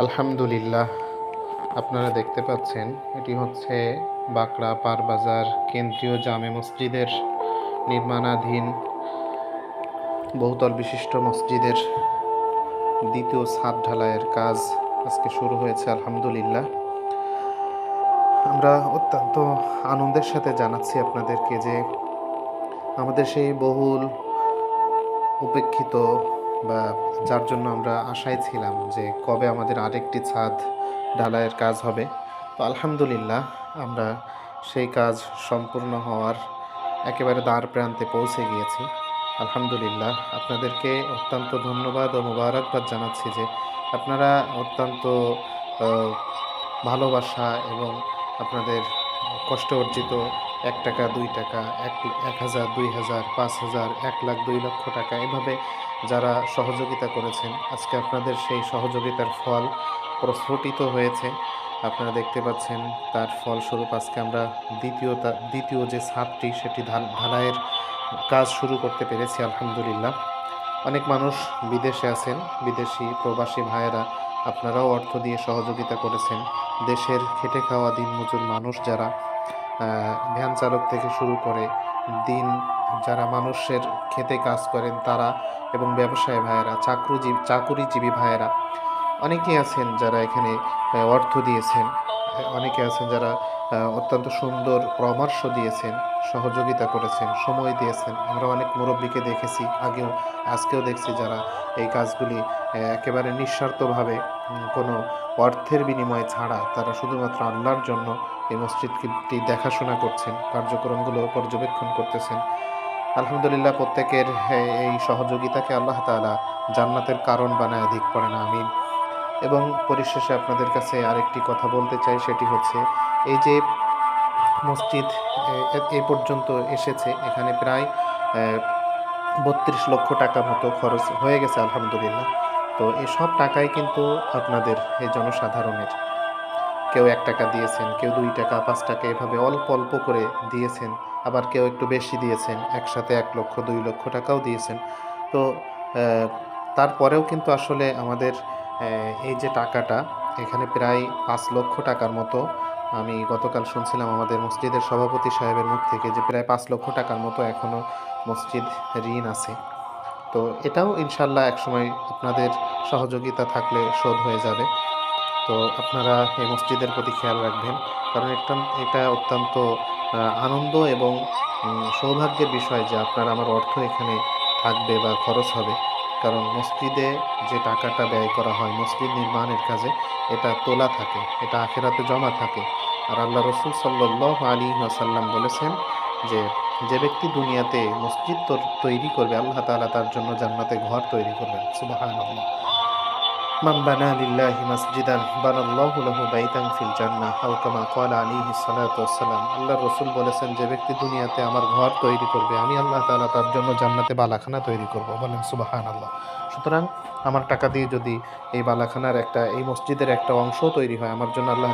আলহামদুলিল্লাহ। আপনারা দেখতে পাচ্ছেন, এটি হচ্ছে বাঁকড়া পারবাজার কেন্দ্রীয় জামে মসজিদের নির্মাণাধীন বহুতল বিশিষ্ট মসজিদের দ্বিতীয় ছাদ ঢালাইয়ের কাজ আজকে শুরু হয়েছে, আলহামদুলিল্লাহ। আমরা অত্যন্ত আনন্দের সাথে জানাচ্ছি আপনাদেরকে যে আমাদের সেই বহুল উপেক্ষিত বা যার জন্য আমরা আশায় ছিলাম যে কবে আমাদের আরেকটি ছাদ ঢালাইয়ের কাজ হবে। তো আলহামদুলিল্লাহ আমরা সেই কাজ সম্পূর্ণ হওয়ার একেবারে দ্বার প্রান্তে পৌঁছে গিয়েছি। আলহামদুলিল্লাহ আপনাদেরকে অত্যন্ত ধন্যবাদ ও মোবারকবাদ জানাচ্ছি যে আপনারা অত্যন্ত ভালোবাসা এবং আপনাদের কষ্ট অর্জিত এক টাকা, দুই টাকা, এক এক হাজার, দুই হাজার, পাঁচ হাজার, এক লাখ, দুই লক্ষ টাকা এভাবে যারা সহযোগিতা করেছেন, আজকে আপনাদের সেই সহযোগিতার ফল প্রস্ফুটিত হয়েছে। আপনারা দেখতে পাচ্ছেন তার ফলস্বরূপ আজকে আমরা দ্বিতীয় দ্বিতীয় যে ছাদটি, সেটি ঢাল, ঢালাইয়ের কাজ শুরু করতে পেরেছি, আলহামদুলিল্লাহ। অনেক মানুষ বিদেশে আছেন, বিদেশি প্রবাসী ভাইয়েরা, আপনারাও অর্থ দিয়ে সহযোগিতা করেছেন। দেশের খেটে খাওয়া দিনমজুর মানুষ যারা ভ্যান চালক থেকে শুরু করে দিন যারা মানুষের খেতে কাজ করেন তারা এবং ব্যবসায়ী ভাইয়েরা চাকরিজীবী চাকুরিজীবী ভাইয়েরা, অনেকেই আছেন যারা এখানে অর্থ দিয়েছেন। অনেকে আছেন যারা অত্যন্ত সুন্দর পরামর্শ দিয়েছেন, সহযোগিতা করেছেন, সময় দিয়েছেন। আমরা অনেক মুরব্বীকে দেখেছি, আগেও, আজকেও দেখছি যারা এই কাজগুলি একেবারে নিঃস্বার্থভাবে কোনো অর্থের বিনিময় ছাড়া তারা শুধুমাত্র আল্লাহর জন্য এই মসজিদটি দেখাশোনা করছেন, কার্যক্রমগুলো পর্যবেক্ষণ করতেছেন। আলহামদুলিল্লাহ, প্রত্যেকের এই সহযোগিতাকে আল্লাহ তাআলা জান্নাতের কারণ বানায় অধিক পড়ে না আমিন। এবং পরিশেষে আপনাদের কাছে আরেকটি কথা বলতে চাই, সেটি হচ্ছে এই যে মসজিদ এ- পর্যন্ত এসেছে, এখানে প্রায় বত্রিশ লক্ষ টাকা মতো খরচ হয়ে গেছে, আলহামদুলিল্লাহ। তো এসব সব টাকাই কিন্তু আপনাদের, এই জনসাধারণের। কেউ এক টাকা দিয়েছেন, কেউ দুই টাকা, পাঁচ টাকা, এভাবে অল্প অল্প করে দিয়েছেন। আবার কেউ একটু বেশি দিয়েছেন, একসাথে এক লক্ষ, দুই লক্ষ টাকাও দিয়েছেন। তো তারপরেও কিন্তু আসলে আমাদের এই যে টাকাটা, এখানে প্রায় পাঁচ লক্ষ টাকার মতো, আমি গতকাল শুনছিলাম আমাদের মসজিদের সভাপতি সাহেবের মুখ থেকে যে প্রায় পাঁচ লক্ষ টাকার মতো এখনও মসজিদ ঋণ আছে। তো এটাও ইনশাল্লাহ একসময় আপনাদের সহযোগিতা থাকলে শোধ হয়ে যাবে। তো আপনারা এই মসজিদের প্রতি খেয়াল রাখবেন। কারণ এটা এটা অত্যন্ত আনন্দ এবং সৌভাগ্যের বিষয় যে আপনার আমার অর্থ এখানে থাকবে বা খরচ হবে। কারণ মসজিদে যে টাকাটা ব্যয় করা হয়, মসজিদ নির্মাণের কাজে, এটা তোলা থাকে, এটা আখেরাতে জমা থাকে। আর আল্লাহ রসুল সাল্লাহ আলী আসাল্লাম বলেছেন যে যে ব্যক্তি দুনিয়াতে মসজিদ তোর- করবে, আল্লাহ তাআলা তার জন্য জান্নাতে ঘর তৈরি করবেন। সুবহানাল্লাহ بنى لله مسجدا بنى الله له বাইতান ফিল জান্নাহ আও কামা ক্বালা আলাইহিস সালাতু ওয়াসসালাম। আল্লাহর রাসূল বলেছেন, যে ব্যক্তি দুনিয়াতে আমার ঘর তৈরি করবে, আমি আল্লাহ তাআলা তার জন্য জান্নাতে বালাখানা তৈরি করব। বলেন, সুবহানাল্লাহ। সুতরাং আমার টাকা দিয়ে যদি এই বালাখানার একটা, এই মসজিদের একটা অংশ তৈরি হয়, আমার জন্য আল্লাহ